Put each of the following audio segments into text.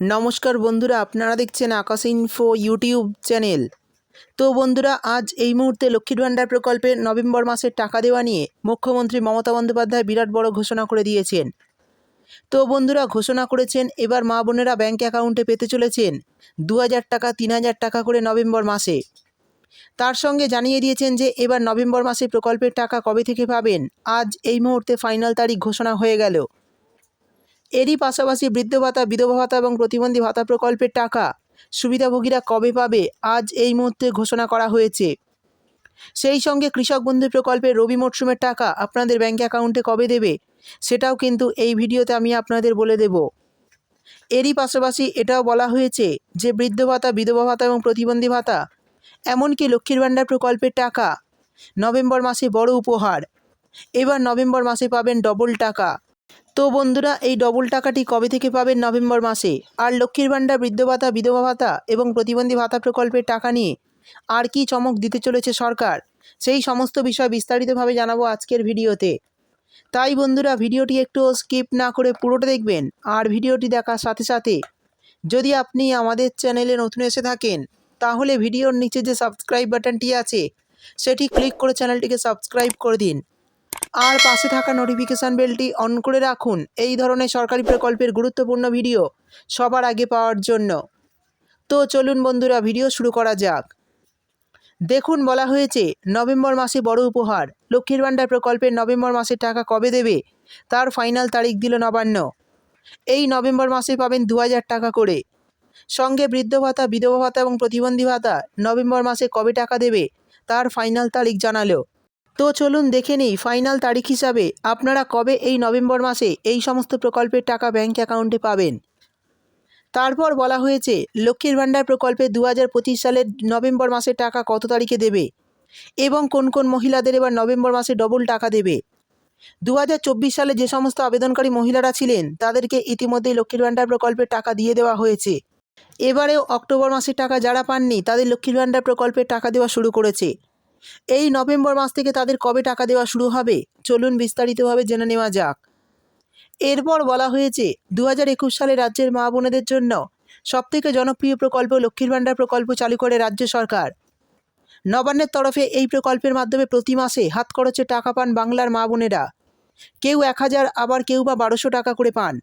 নমস্কার বন্ধুরা, আপনারা দেখছেন আকাশ ইনফো ইউটিউব চ্যানেল তো বন্ধুরা, আজ এই মুহূর্তে লক্ষ্মীর ভাণ্ডার প্রকল্পে নভেম্বর মাসের টাকা দেওয়া নিয়ে মুখ্যমন্ত্রী মমতা বন্দ্যোপাধ্যায় বিরাট বড় ঘোষণা করে দিয়েছেন। তো বন্ধুরা, ঘোষণা করেছেন, এবার মা বোনেরা ব্যাঙ্ক অ্যাকাউন্টে পেতে চলেছেন দু হাজার টাকা তিন হাজার টাকা করে নভেম্বর মাসে। তার সঙ্গে জানিয়ে দিয়েছেন যে, এবার নভেম্বর মাসে প্রকল্পের টাকা কবে থেকে পাবেন? আজ এই মুহূর্তে ফাইনাল তারিখ ঘোষণা হয়ে গেল। এরই পাশাপাশি বৃদ্ধ ভাতা, বিধবা ভাতা এবং প্রতিবন্ধী ভাতা প্রকল্পের টাকা সুবিধাভোগীরা কবে পাবে? আজ এই মুহূর্তে ঘোষণা করা হয়েছে। সেই সঙ্গে কৃষক বন্ধু প্রকল্পের রবি মরশুমের টাকা আপনাদের ব্যাঙ্ক অ্যাকাউন্টে কবে দেবে? সেটাও কিন্তু এই ভিডিওতে আমি আপনাদের বলে দেব। এরই পাশাপাশি এটাও বলা হয়েছে যে, বৃদ্ধ ভাতা, বিধবা ভাতা এবং প্রতিবন্ধী ভাতা এমনকি লক্ষ্মীর ভাণ্ডার প্রকল্পের টাকা নভেম্বর মাসে বড় উপহার। এবার নভেম্বর মাসে পাবেন ডবল টাকা। তো বন্ধুরা, এই ডবল টাকাটি কবে থেকে পাবেন নভেম্বর মাসে? আর লক্ষ্মীর ভাণ্ডার, বৃদ্ধ ভাতা, বিধবা ভাতা এবং প্রতিবন্ধী ভাতা প্রকল্পের টাকা নিয়ে আর কি চমক দিতে চলেছে সরকার? সেই সমস্ত বিষয় বিস্তারিতভাবে জানাব আজকের ভিডিওতে। তাই বন্ধুরা, ভিডিওটি একটু স্কিপ না করে পুরোটা দেখবেন আর ভিডিওটি দেখার সাথে সাথে যদি আপনি আমাদের চ্যানেলে নতুন এসে থাকেন, তাহলে ভিডিওর নিচে যে সাবস্ক্রাইব বাটনটি আছে, সেটি ক্লিক করে চ্যানেলটিকে সাবস্ক্রাইব করে দিন। আর পাশে থাকা নোটিফিকেশান বেলটি অন করে রাখুন। এই ধরনের সরকারি প্রকল্পের গুরুত্বপূর্ণ ভিডিও সবার আগে পাওয়ার জন্য। তো চলুন বন্ধুরা ভিডিও শুরু করা যাক। দেখুন, বলা হয়েছে, নভেম্বর মাসে বড় উপহার। লক্ষ্মীর ভাণ্ডার প্রকল্পের নভেম্বর মাসের টাকা কবে দেবে? তার ফাইনাল তারিখ দিল নবান্ন। এই নভেম্বর মাসে পাবেন দু হাজার টাকা করে। সঙ্গে বৃদ্ধ ভাতা, বিধবা ভাতা এবং প্রতিবন্ধী ভাতা, নভেম্বর মাসে কবে টাকা দেবে? তার ফাইনাল তারিখ জানালো। তো চলুন দেখে নিই ফাইনাল তারিখ হিসাবে আপনারা কবে এই নভেম্বর মাসে এই সমস্ত প্রকল্পের টাকা ব্যাঙ্ক অ্যাকাউন্টে পাবেন? তারপর বলা হয়েছে, লক্ষ্মীর ভাণ্ডার প্রকল্পে দু হাজার পঁচিশ সালের নভেম্বর মাসের টাকা কত তারিখে দেবে? এবং কোন কোন মহিলাদের এবার নভেম্বর মাসে ডবল টাকা দেবে? দু হাজার চব্বিশ সালে যে সমস্ত আবেদনকারী মহিলারা ছিলেন, তাদেরকে ইতিমধ্যেই লক্ষ্মীর ভাণ্ডার প্রকল্পের টাকা দিয়ে দেওয়া হয়েছে। এবারেও অক্টোবর মাসের টাকা যারা পাননি, তাদের লক্ষ্মীর ভাণ্ডার প্রকল্পের টাকা দেওয়া শুরু করেছে। এই নভেম্বর মাস থেকে তাদের কবে টাকা দেওয়া শুরু হবে? চলুন বিস্তারিতভাবে জেনে নেওয়া যাক। এরপর বলা হয়েছে দু একুশ সালে রাজ্যের মা বোনেদের জন্য সবথেকে জনপ্রিয় প্রকল্প লক্ষ্মীর ভাণ্ডার প্রকল্প চালু করে রাজ্য সরকার। নবান্নের তরফে এই প্রকল্পের মাধ্যমে প্রতি মাসে হাত খরচে টাকা পান বাংলার মা বোনেরা। কেউ এক হাজার, আবার কেউ বা বারোশো টাকা করে পান।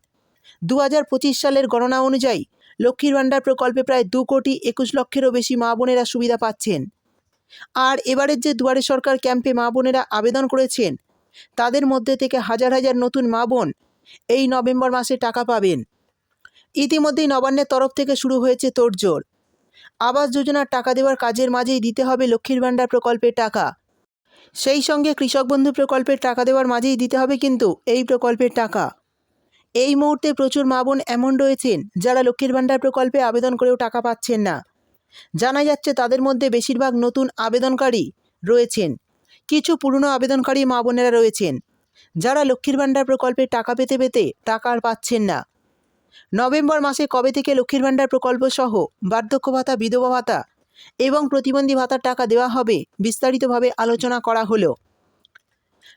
দু হাজার পঁচিশ সালের গণনা অনুযায়ী লক্ষ্মীর ভাণ্ডার প্রকল্পে প্রায় দু কোটি একুশ লক্ষেরও বেশি মা বোনেরা সুবিধা পাচ্ছেন। আর এবারের যে দুয়ারে সরকার ক্যাম্পে মা বোনেরা আবেদন করেছেন, তাদের মধ্যে থেকে হাজার হাজার নতুন মা বোন এই নভেম্বর মাসে টাকা পাবেন। ইতিমধ্যেই নবান্নের তরফ থেকে শুরু হয়েছে তোড়জোড়। আবাস যোজনার টাকা দেওয়ার কাজের মাঝেই দিতে হবে লক্ষ্মীর ভাণ্ডার প্রকল্পের টাকা। সেই সঙ্গে কৃষক বন্ধু প্রকল্পের টাকা দেওয়ার মাঝেই দিতে হবে কিন্তু এই প্রকল্পের টাকা। এই মুহূর্তে প্রচুর মা বোন এমন রয়েছেন যারা লক্ষ্মীর ভাণ্ডার প্রকল্পে আবেদন করেও টাকা পাচ্ছেন না। জানা যাচ্ছে তাদের মধ্যে বেশিরভাগ নতুন আবেদনকারী রয়েছেন। কিছু পুরনো আবেদনকারী মা বোনেরা রয়েছেন। যারা লক্ষ্মীর ভাণ্ডার প্রকল্পে টাকা পেতে পেতে টাকা আর পাচ্ছেন না। নভেম্বর মাসে কবে থেকে লক্ষ্মীর ভাণ্ডার প্রকল্প সহ বার্ধক্য ভাতা, বিধবা ভাতা এবং প্রতিবন্ধী ভাতার টাকা দেওয়া হবে বিস্তারিতভাবে আলোচনা করা হলো।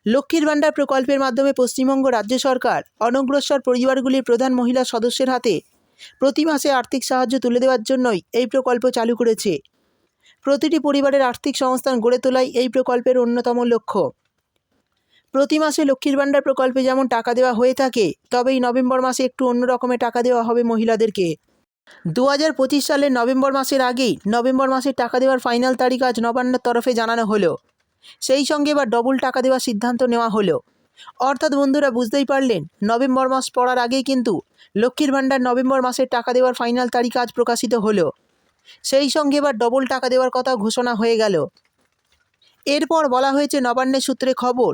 লক্ষ্মীর ভাণ্ডার প্রকল্পের মাধ্যমে পশ্চিমবঙ্গ রাজ্য সরকার অনগ্রসর পরিবারগুলির প্রধান মহিলা সদস্যের হাতে প্রতি মাসে আর্থিক সাহায্য তুলে দেওয়ার জন্যই এই প্রকল্প চালু করেছে। প্রতিটি পরিবারের আর্থিক সংস্থান গড়ে তোলাই এই প্রকল্পের অন্যতম লক্ষ্য। প্রতি মাসে লক্ষ্মীর ভাণ্ডার প্রকল্পে যেমন টাকা দেওয়া হয়ে থাকে, তবেই নভেম্বর মাসে একটু অন্য রকমের টাকা দেওয়া হবে মহিলাদেরকে। দু হাজার পঁচিশ সালের নভেম্বর মাসের আগেই নভেম্বর মাসে টাকা দেওয়ার ফাইনাল তারিখ আজ নবান্নের তরফে জানানো হলো। সেই সঙ্গে এবার ডবল টাকা দেওয়ার সিদ্ধান্ত নেওয়া হলো। অর্থাৎ বন্ধুরা বুঝতেই পারলেন, নভেম্বর মাস পড়ার আগেই কিন্তু লক্ষ্মীর ভাণ্ডার নভেম্বর মাসের টাকা দেওয়ার ফাইনাল তারিখ আজ প্রকাশিত হলো। সেই সঙ্গে এবার ডবল টাকা দেওয়ার কথা ঘোষণা হয়ে গেল। এরপর বলা হয়েছে নবান্নের সূত্রে খবর,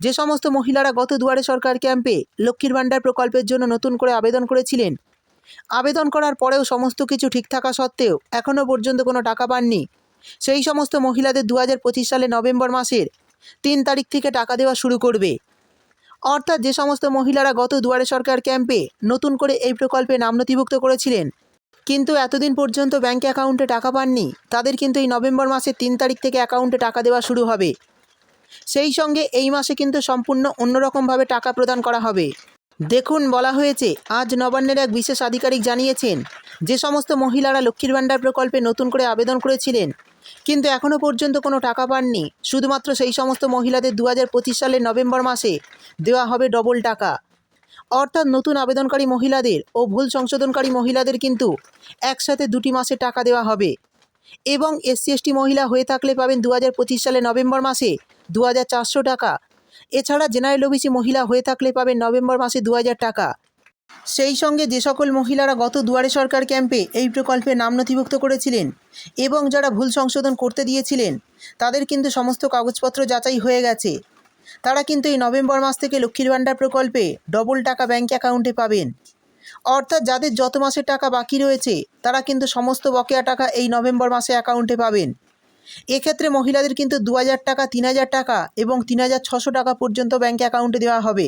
যে সমস্ত মহিলারা গত দুয়ারে সরকার ক্যাম্পে লক্ষ্মীর ভাণ্ডার প্রকল্পের জন্য নতুন করে আবেদন করেছিলেন। আবেদন করার পরেও সমস্ত কিছু ঠিক থাকা সত্ত্বেও এখনও পর্যন্ত কোনো টাকা পাননি। সেই সমস্ত মহিলাদের দু হাজার পঁচিশ সালে নভেম্বর মাসের তিন তারিখ থেকে টাকা দেওয়া শুরু করবে। অর্থাৎ যে সমস্ত মহিলারা গত দুয়ারে সরকার ক্যাম্পে নতুন করে এই প্রকল্পে নাম নথিভুক্ত করেছিলেন, কিন্তু এতদিন পর্যন্ত ব্যাঙ্ক অ্যাকাউন্টে টাকা পাননি, তাদের কিন্তু এই নভেম্বর মাসের তিন তারিখ থেকে অ্যাকাউন্টে টাকা দেওয়া শুরু হবে। সেই সঙ্গে এই মাসে কিন্তু সম্পূর্ণ অন্যরকমভাবে টাকা প্রদান করা হবে। দেখুন, বলা হয়েছে, আজ নবান্নের এক বিশেষ আধিকারিক জানিয়েছেন, যে সমস্ত মহিলারা লক্ষ্মীর ভাণ্ডার প্রকল্পে নতুন করে আবেদন করেছিলেন কিন্তু এখনও পর্যন্ত কোনো টাকা পাননি। শুধুমাত্র সেই সমস্ত মহিলাদের দু হাজার পঁচিশ সালের নভেম্বর মাসে দেওয়া হবে ডবল টাকা। অর্থাৎ নতুন আবেদনকারী মহিলাদের ও ভুল সংশোধনকারী মহিলাদের কিন্তু একসাথে দুটি মাসে টাকা দেওয়া হবে। এবং এসসি মহিলা হয়ে থাকলে পাবেন দু হাজার পঁচিশ সালে নভেম্বর মাসে দু হাজার চারশো টাকা। এছাড়া জেনারেল ওবিসি মহিলা হয়ে থাকলে পাবেন নভেম্বর মাসে দু হাজার টাকা। সেই সঙ্গে যে সকল মহিলারা গত দুয়ারে সরকার ক্যাম্পে এই প্রকল্পে নাম নথিভুক্ত করেছিলেন এবং যারা ভুল সংশোধন করতে দিয়েছিলেন, তাদের কিন্তু সমস্ত কাগজপত্র যাচাই হয়ে গেছে। তারা কিন্তু এই নভেম্বর মাস থেকে লক্ষ্মীর ভাণ্ডার প্রকল্পে ডবল টাকা ব্যাঙ্ক অ্যাকাউন্টে পাবেন। অর্থাৎ যাদের যত মাসের টাকা বাকি রয়েছে, তারা কিন্তু সমস্ত বকেয়া টাকা এই নভেম্বর মাসে অ্যাকাউন্টে পাবেন। এক্ষেত্রে মহিলাদের কিন্তু দু হাজার টাকা তিন হাজার টাকা এবং তিন টাকা পর্যন্ত ব্যাঙ্ক অ্যাকাউন্টে দেওয়া হবে।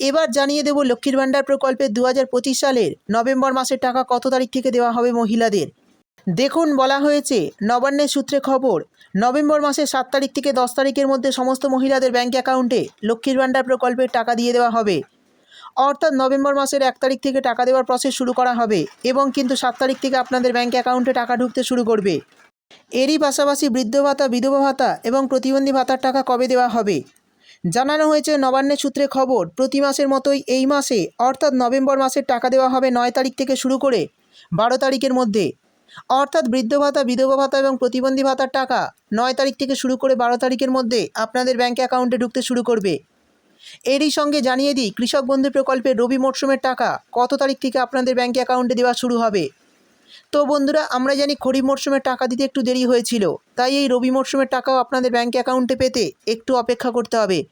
এবার জানিয়ে দেব লক্ষ্মীর ভাণ্ডার প্রকল্পে দু হাজার পঁচিশ সালের নভেম্বর মাসের টাকা কত তারিখ থেকে দেওয়া হবে মহিলাদের? দেখুন, বলা হয়েছে, নবান্নের সূত্রে খবর, নভেম্বর মাসের সাত তারিখ থেকে দশ তারিখের মধ্যে সমস্ত মহিলাদের ব্যাঙ্ক অ্যাকাউন্টে লক্ষ্মীর ভাণ্ডার প্রকল্পের টাকা দিয়ে দেওয়া হবে। অর্থাৎ নভেম্বর মাসের এক তারিখ থেকে টাকা দেওয়ার প্রসেস শুরু করা হবে এবং কিন্তু সাত তারিখ থেকে আপনাদের ব্যাঙ্ক অ্যাকাউন্টে টাকা ঢুকতে শুরু করবে। এরই পাশাপাশি বৃদ্ধ ভাতা, বিধবা ভাতা এবং প্রতিবন্ধী ভাতার টাকা কবে দেওয়া হবে? জানানো হয়েছে নবান্নের সূত্রে খবর, প্রতি মাসের মতোই এই মাসে, অর্থাৎ নভেম্বর মাসের টাকা দেওয়া হবে নয় তারিখ থেকে শুরু করে বারো তারিখের মধ্যে। অর্থাৎ বৃদ্ধ ভাতা, বিধবা ভাতা এবং প্রতিবন্ধী ভাতার টাকা নয় তারিখ থেকে শুরু করে বারো তারিখের মধ্যে আপনাদের ব্যাঙ্ক অ্যাকাউন্টে ঢুকতে শুরু করবে। এরই সঙ্গে জানিয়ে দিই, কৃষক বন্ধু প্রকল্পের রবি মরশুমের টাকা কত তারিখ থেকে আপনাদের ব্যাঙ্ক অ্যাকাউন্টে দেওয়া শুরু হবে? তো বন্ধুরা, আমরা জানি খরিফ মরশুমের টাকা দিতে একটু দেরি হয়েছিল। তাই এই রবি মরশুমের টাকাও আপনাদের ব্যাঙ্ক অ্যাকাউন্টে পেতে একটু অপেক্ষা করতে হবে।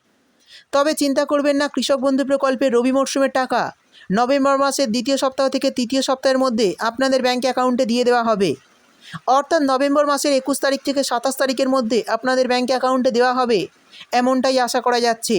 তবে চিন্তা করবেন না, কৃষক বন্ধু প্রকল্পে রবি মরশুমের টাকা নভেম্বর মাসের দ্বিতীয় সপ্তাহ থেকে তৃতীয় সপ্তাহের মধ্যে আপনাদের ব্যাঙ্ক অ্যাকাউন্টে দিয়ে দেওয়া হবে। অর্থাৎ নভেম্বর মাসের একুশ তারিখ থেকে সাতাশ তারিখের মধ্যে আপনাদের ব্যাঙ্ক অ্যাকাউন্টে দেওয়া হবে। এমনটাই আশা করা যাচ্ছে।